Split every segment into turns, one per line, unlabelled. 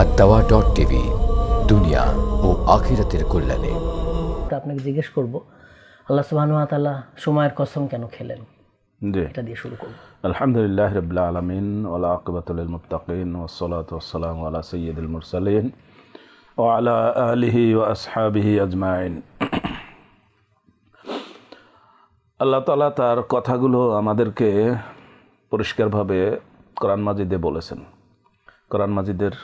আর দাওয়া dot TV দুনিয়া ও আখিরাতের কল্যাণে।
তা আপনাকে জিজ্ঞেস করব আল্লাহ সুবহান ওয়া তাআলা সময়ের কসম কেন খেলেন?
জি।
এটা দিয়ে শুরু করব।
আলহামদুলিল্লাহ রবিল্লা আলমিন ওলা আকবাতুল মুতাকিন ওসলাত ওসালাম আলা সৈয়দুল মুরসালিন ও আলা আলিহি ও আসহাবিহি আজমাইন। আল্লাহ তালা তার কথাগুলো আমাদেরকে পরিষ্কারভাবে কোরআন মাজিদে বলেছেন। কোরআন মাজিদের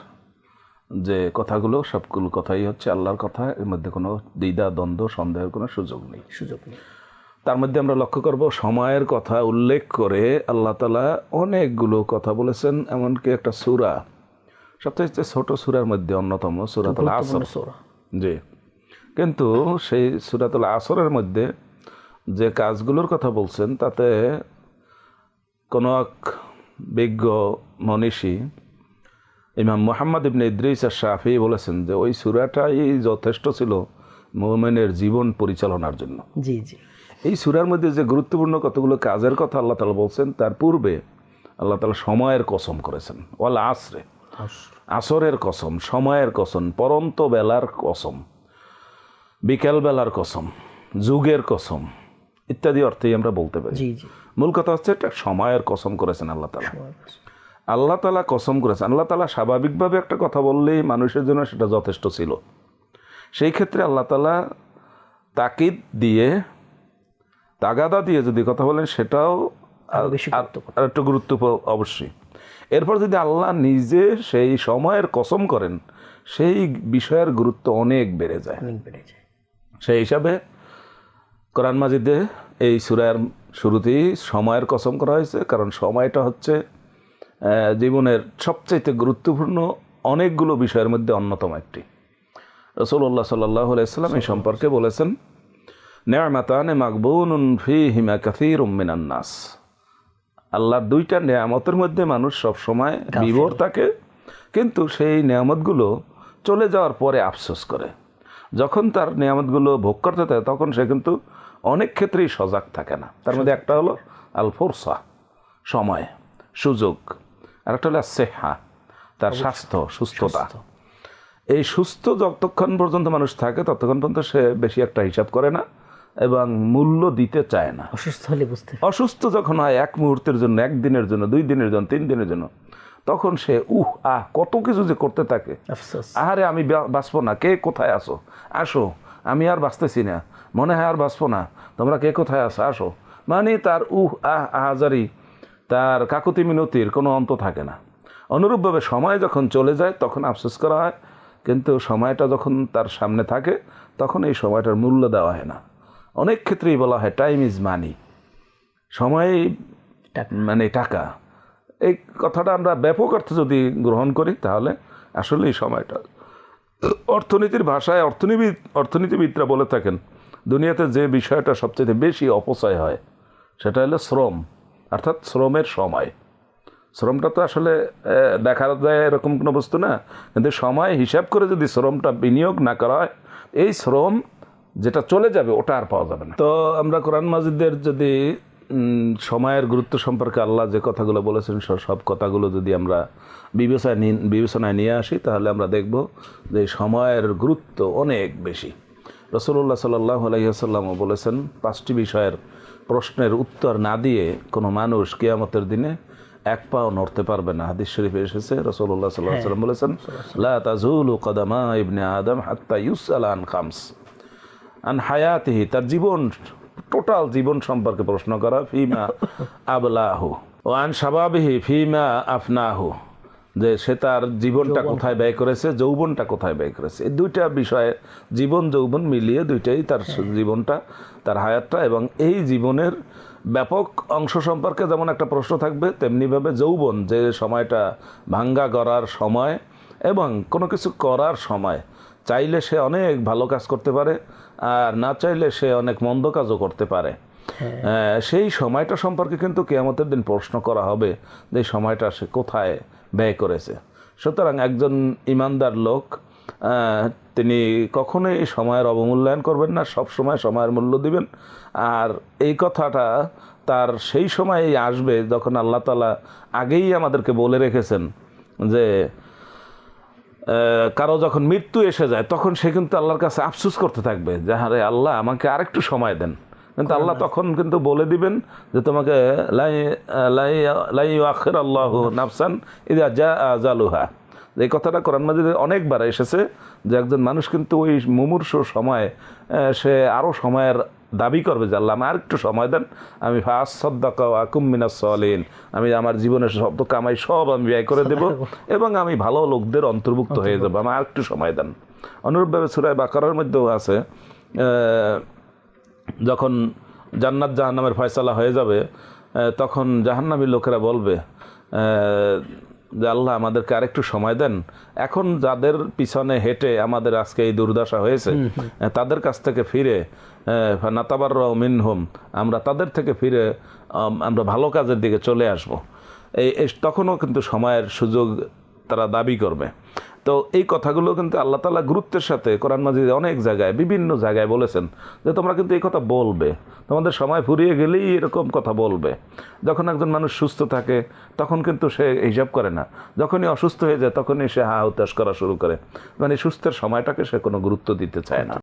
যে কথাগুলো সবগুলো কথাই হচ্ছে আল্লাহর কথা এর মধ্যে কোনো দ্বিধা দ্বন্দ্ব সন্দেহের কোনো সুযোগ নেই।
সুযোগ নেই।
তার মধ্যে আমরা লক্ষ্য করব সময়ের কথা উল্লেখ করে আল্লাহ তালা অনেকগুলো কথা বলেছেন এমনকি একটা সুরা সবচেয়ে ছোট সুরার মধ্যে অন্যতম সুরাতুল আসর। জি। কিন্তু সেই সুরাতুল আসরের মধ্যে যে কাজগুলোর কথা বলছেন তাতে কোনো এক বিজ্ঞ মনীষী ইমাম মোহাম্মদ ইবনে ইদ্রিস আর শাফি বলেছেন যে ওই সুরাটাই যথেষ্ট ছিল মোমেনের জীবন পরিচালনার জন্য।
জি জি।
এই সুরার মধ্যে যে গুরুত্বপূর্ণ কতগুলো কাজের কথা আল্লাহ তালা বলছেন তার পূর্বে আল্লাহ তালা সময়ের কসম করেছেন। ওয়াল আসরে। আসরের কসম সময়ের কসম পরন্ত বেলার কসম বিকেল বেলার কসম যুগের কসম ইত্যাদি অর্থেই আমরা বলতে পারি। মূল কথা হচ্ছে এটা সময়ের কসম করেছেন আল্লাহ তালা। আল্লাহ তালা কসম করেছেন আল্লাহ তালা স্বাভাবিকভাবে একটা কথা বললেই মানুষের জন্য সেটা যথেষ্ট ছিল। সেই ক্ষেত্রে আল্লাহ তালা তাকিদ দিয়ে তাগাদা দিয়ে যদি কথা বলেন সেটাও
আর-
একটু গুরুত্বপূর্ণ অবশ্যই। এরপর যদি আল্লাহ নিজে সেই সময়ের কসম করেন সেই বিষয়ের গুরুত্ব অনেক বেড়ে যায়।
অনেক বেড়ে যায়।
সেই হিসাবে কোরআন মাজিদে এই সুরার শুরুতেই সময়ের কসম করা হয়েছে কারণ সময়টা হচ্ছে জীবনের সবচাইতে গুরুত্বপূর্ণ অনেকগুলো বিষয়ের মধ্যে অন্যতম একটি। রসুল্লাহ সাল্লাহ আলাইসাল্লাম এই সম্পর্কে বলেছেন নেয়ামাতানে মাকবুন ফি হিমা কাথির নাস। আল্লাহর দুইটা নেয়ামতের মধ্যে মানুষ সব সময় বিভোর থাকে কিন্তু সেই নেয়ামতগুলো চলে যাওয়ার পরে আফসোস করে। যখন তার নিয়ামতগুলো ভোগ করতে থাকে তখন সে কিন্তু অনেক ক্ষেত্রেই সজাগ থাকে না। তার মধ্যে একটা হলো আল ফোরসা সময় সুযোগ। আর একটা হলো সেহা তার স্বাস্থ্য সুস্থতা। এই সুস্থ যতক্ষণ পর্যন্ত মানুষ থাকে ততক্ষণ পর্যন্ত সে বেশি একটা হিসাব করে না এবং মূল্য দিতে চায় না।
অসুস্থ হলে বুঝতে
অসুস্থ যখন হয় এক মুহূর্তের জন্য একদিনের জন্য দুই দিনের জন্য তিন দিনের জন্য তখন সে উহ আহ কত কিছু যে করতে থাকে। আহারে আমি বাঁচবো না কে কোথায় আসো আসো আমি আর বাঁচতেছি না। মনে হয় আর বাঁচবো না তোমরা কে কোথায় আসো আসো। মানে তার উহ আহ আহাজারি তার কাকুতি মিনতির কোনো অন্ত থাকে না। অনুরূপভাবে সময় যখন চলে যায় তখন আফসোস করা হয়। কিন্তু সময়টা যখন তার সামনে থাকে তখন এই সময়টার মূল্য দেওয়া হয় না। অনেক ক্ষেত্রেই বলা হয় টাইম ইজ মানি সময়। মানে টাকা। এই কথাটা আমরা ব্যাপক অর্থে যদি গ্রহণ করি তাহলে আসলে এই সময়টা। অর্থনীতির ভাষায় অর্থনীতিবিদ অর্থনীতিবিদরা বলে থাকেন দুনিয়াতে যে বিষয়টা সবচেয়ে বেশি অপচয় হয় সেটা হলো শ্রম। অর্থাৎ শ্রমের সময়। শ্রমটা তো আসলে দেখা যায় এরকম কোনো বস্তু না। কিন্তু সময় হিসাব করে যদি শ্রমটা বিনিয়োগ না করা হয়, এই শ্রম যেটা চলে যাবে, ওটা আর পাওয়া যাবে না। তো আমরা কোরআন মাজিদের যদি সময়ের গুরুত্ব সম্পর্কে আল্লাহ যে কথাগুলো বলেছেন সব- কথাগুলো যদি আমরা বিবেচনায় বিবেচনায় নিয়ে আসি, তাহলে আমরা দেখব যে সময়ের গুরুত্ব অনেক বেশি। রসুল্লাহ সাল্লাহ আলাইসাল্লামও বলেছেন পাঁচটি বিষয়ের প্রশ্নের উত্তর না দিয়ে কোনো মানুষ কিয়ামতের দিনে এক পাও নড়তে পারবে না। হাদিস শরীফে এসেছে রসুল্লাহ সাল্লাহ সাল্লাম বলেছেন, লা কদামা ইবনে আদম হাত্তা ইউসাল আন খামস। আন হায়াতিহি, তার জীবন, টোটাল জীবন সম্পর্কে প্রশ্ন করা, ফিমা আবলাহু ও আন সাবাবিহি ফিমা আফনাহু। যে সে তার জীবনটা কোথায় ব্যয় করেছে যৌবনটা কোথায় ব্যয় করেছে। এই দুইটা বিষয়ে জীবন যৌবন মিলিয়ে দুইটাই তার জীবনটা তার হায়াতটা এবং এই জীবনের ব্যাপক অংশ সম্পর্কে যেমন একটা প্রশ্ন থাকবে তেমনিভাবে যৌবন যে সময়টা ভাঙ্গা করার সময় এবং কোনো কিছু করার সময়। চাইলে সে অনেক ভালো কাজ করতে পারে আর না চাইলে সে অনেক মন্দ কাজও করতে পারে। সেই সময়টা সম্পর্কে কিন্তু কেয়ামতের দিন প্রশ্ন করা হবে যে সময়টা সে কোথায় ব্যয় করেছে। সুতরাং একজন ইমানদার লোক তিনি কখনোই সময়ের অবমূল্যায়ন করবেন না, সব সময় সময়ের মূল্য দিবেন। আর এই কথাটা তার সেই সময়ই আসবে যখন আল্লাহ তালা আগেই আমাদেরকে বলে রেখেছেন যে কারও যখন মৃত্যু এসে যায়, তখন সে কিন্তু আল্লাহর কাছে আফসুস করতে থাকবে যে আরে আল্লাহ, আমাকে আরেকটু সময় দেন। কিন্তু আল্লাহ তখন কিন্তু বলে দিবেন যে তোমাকে লাই লাই লাই আখের আল্লাহ নাফসান ইদা যা জালুহা। এই কথাটা কোরআন মাজিদে অনেকবার এসেছে যে একজন মানুষ কিন্তু ওই মুমূর্ষ সময় সে আরও সময়ের দাবি করবে যে আল্লাহ আমার একটু সময় দেন। আমি ফাঁস সদ্দাকা আমি আমার জীবনের সব কামাই সব আমি ব্যয় করে দেব এবং আমি ভালো লোকদের অন্তর্ভুক্ত হয়ে যাব। আমার একটু সময় দেন। অনুরূপভাবে সুরায় বাকারের মধ্যেও আছে যখন জান্নাত জাহান্নামের ফয়সালা হয়ে যাবে তখন জাহান্নামী লোকেরা বলবে যে আল্লাহ আমাদেরকে আরেকটু সময় দেন। এখন যাদের পিছনে হেঁটে আমাদের আজকে এই দুর্দশা হয়েছে তাদের কাছ থেকে ফিরে নাতাবার মিন হোম আমরা তাদের থেকে ফিরে আমরা ভালো কাজের দিকে চলে আসব। এই- তখনও কিন্তু সময়ের সুযোগ তারা দাবি করবে। তো এই কথাগুলো কিন্তু আল্লাহ তালা গুরুত্বের সাথে কোরআন মাজিদে অনেক জায়গায়, বিভিন্ন জায়গায় বলেছেন যে তোমরা কিন্তু এই কথা বলবে। তোমাদের সময় ফুরিয়ে গেলেই এরকম কথা বলবে। যখন একজন মানুষ সুস্থ থাকে, তখন কিন্তু সে হিসাব করে না। যখনই অসুস্থ হয়ে যায়, তখনই সে হা হতাশ করা শুরু করে। মানে সুস্থের সময়টাকে সে কোনো গুরুত্ব দিতে চায় না।